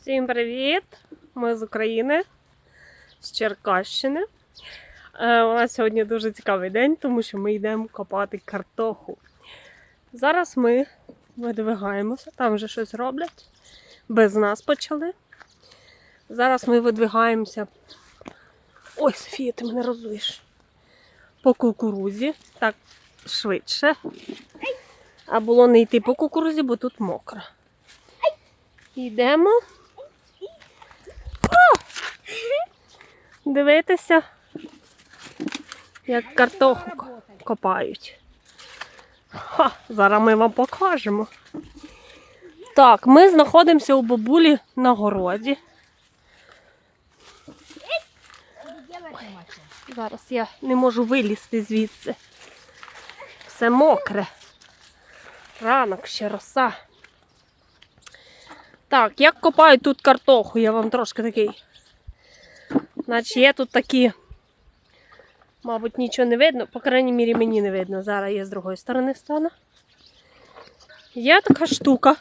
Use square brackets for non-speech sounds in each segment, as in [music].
Всім привіт! Ми з України, з Черкащини. Е, у нас сьогодні дуже цікавий день, тому що ми йдемо копати картоху. Зараз ми видвигаємося, там вже щось роблять. Без нас почали. Зараз ми видвигаємося. Ой, Софія, ти мене розуєш. По кукурузі. Так, швидше. А було не йти по кукурузі, бо тут мокро. Йдемо. Дивитися, як картоху копають. Ха, зараз ми вам покажемо. Так, ми знаходимося у бабулі на городі. Зараз я не можу вилізти звідси. Все мокре. Ранок ще роса. Так, як копають тут картоху, я вам трошки такий. Значить, є тут такі. Мабуть, нічого не видно, по крайній мірі мені не видно. Зараз я з другої сторони стану. Є така штука.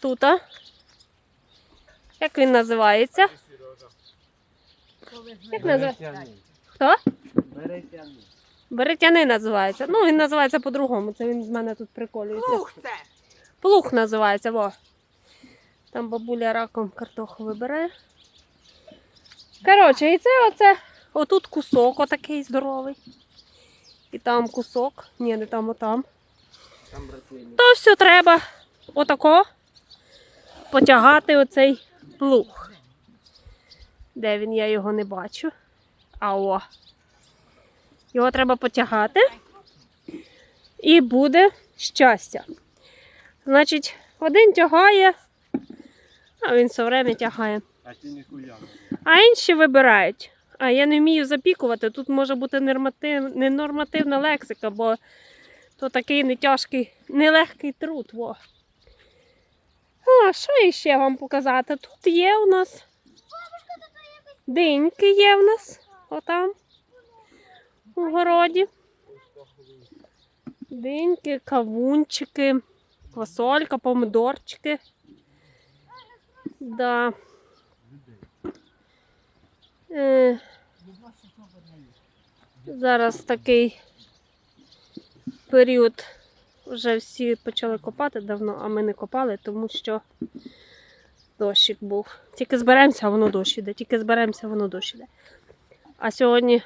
Тут. а. Як він називається? Як називається? Хто? Беретяни називається. Ну, він називається по-другому. Це він з мене тут приколюється. Плуг це. Плуг називається, во. Там бабуля раком картоху вибирає. Коротше, і це оце. Отут кусок отакий здоровий. І там кусок. Ні, не там, отам. Там братвини. То все треба отако потягати оцей плуг. Де він? Я його не бачу. А о. Його треба потягати. І буде щастя. Значить, один тягає, а він все время тягає. А ти ніхуя. А інші вибирають. А я не вмію запікувати. Тут може бути норматив... ненормативна лексика, бо то такий нетяжкий, нелегкий труд. Во. А, що іще вам показати? Тут є у нас диньки є в нас. Отам. У городі. Диньки, кавунчики, квасолька, помидорчики. Да. Е, зараз такий період. Вже всі почали копати давно, а ми не копали, тому що дощик був. Тільки зберемося, а воно дощ іде. Тільки зберемося, воно дощ іде. А сьогодні.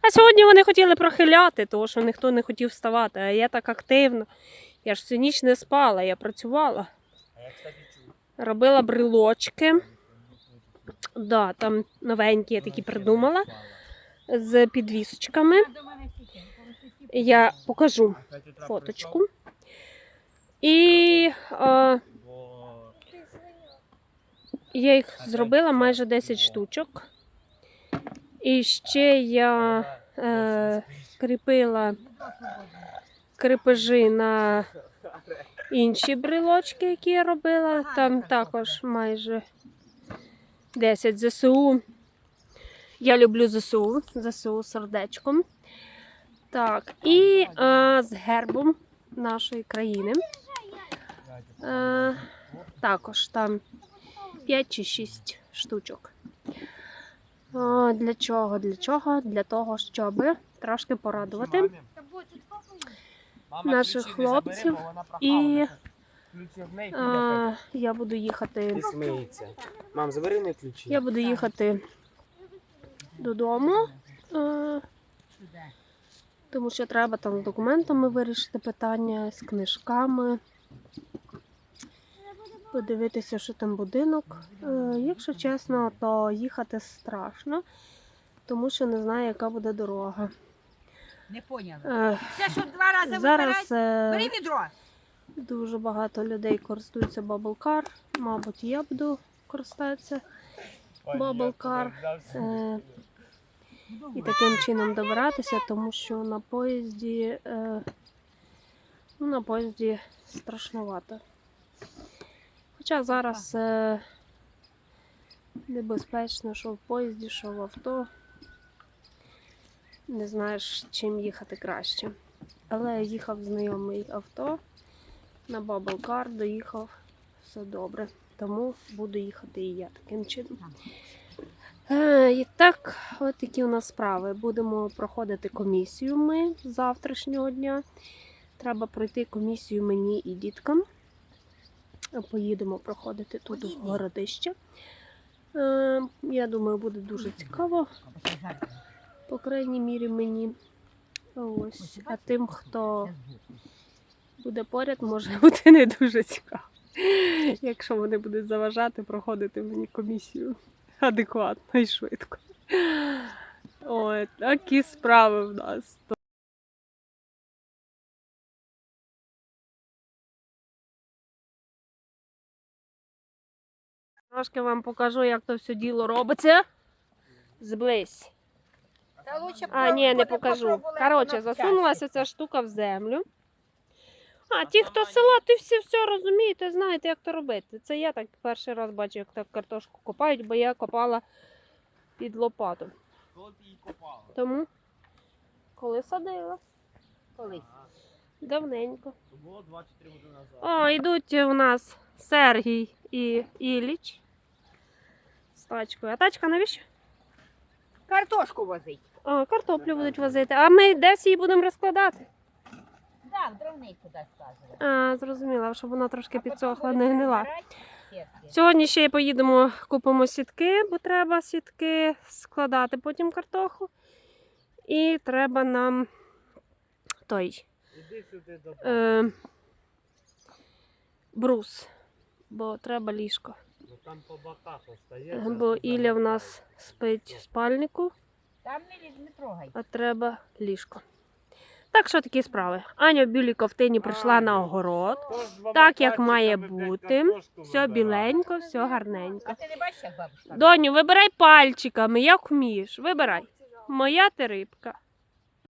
А сьогодні вони хотіли прохиляти, тому що ніхто не хотів вставати. А я так активно. Я ж всю ніч не спала, я працювала. А я, кстати, чув. Робила брелочки. Да, там новенькі я такі придумала. з підвісочками. Я покажу фоточку. І Бо я їх зробила майже 10 штучок. І ще я е, кріпила крепежі на [laughs] інші брелочки, які я робила. Там також майже 10 ЗСУ. Я люблю ЗСУ, ЗСУ сердечком. Так, і е, з гербом нашої країни. Е, також там 5 чи 6 штучок. О, для чого? Для чого? Для того, щоб трошки порадувати наших хлопців і. Ключі в неї Е, я буду їхати. І сміється. Мам, забери не ключі. Я буду їхати додому. Е, тому що треба там з документами вирішити питання, з книжками. Подивитися, що там будинок. Е, якщо чесно, то їхати страшно, тому що не знаю, яка буде дорога. Не поняла. Е, Це що два рази зараз вибирати? е, Бери відро. Дуже багато людей користуються Bubble Мабуть, я буду користатися Bubble Car. Е, і таким чином добиратися, тому що на поїзді, е, ну, на поїзді страшновато. Хоча зараз е, небезпечно, що в поїзді, що в авто. Не знаєш, чим їхати краще. Але їхав знайомий авто на Car, доїхав все добре. Тому буду їхати і я таким чином. Е, і так, от такі у нас справи. Будемо проходити комісію ми з завтрашнього дня. Треба пройти комісію мені і діткам. Поїдемо проходити тут в городище. Е, я думаю, буде дуже цікаво, по крайній мірі мені. Ось. А тим, хто буде поряд, може [laughs] бути не дуже цікаво. Якщо вони будуть заважати проходити мені комісію адекватно і швидко. Ой, такі справи в нас. Трошки вам покажу, як то все діло робиться. Зблизь. А, ні, не покажу. Коротше, засунулася ця штука в землю. А, ті, хто з села, ти всі все розумієте, знаєте, як то робити. Це я так перший раз бачу, як так картошку копають, бо я копала під лопату. Коли ти її копала? Тому, коли садила, Колись. давненько. То було 24 години назад. О, йдуть у нас Сергій і Іліч з тачкою. А тачка навіщо? Картошку возить. О, картоплю будуть возити. А ми десь її будемо розкладати. Так, в дровнику дай сказувати. А, зрозуміла, щоб вона трошки підсохла, не гнила. Сьогодні ще поїдемо, купимо сітки, бо треба сітки складати потім картоху. І треба нам той Іди сюди до е, брус, бо треба ліжко. Ну там по боках остається. Бо Ілля в нас спить в спальнику, Там не лізь, не трогай. а треба ліжко. Так що такі справи. Аня в білій ковтині прийшла на огород. Так, як має бути. Все біленько, все гарненько. Ти не бачиш, як бабушка? Доню, вибирай пальчиками, як вмієш. Вибирай. Моя ти рибка.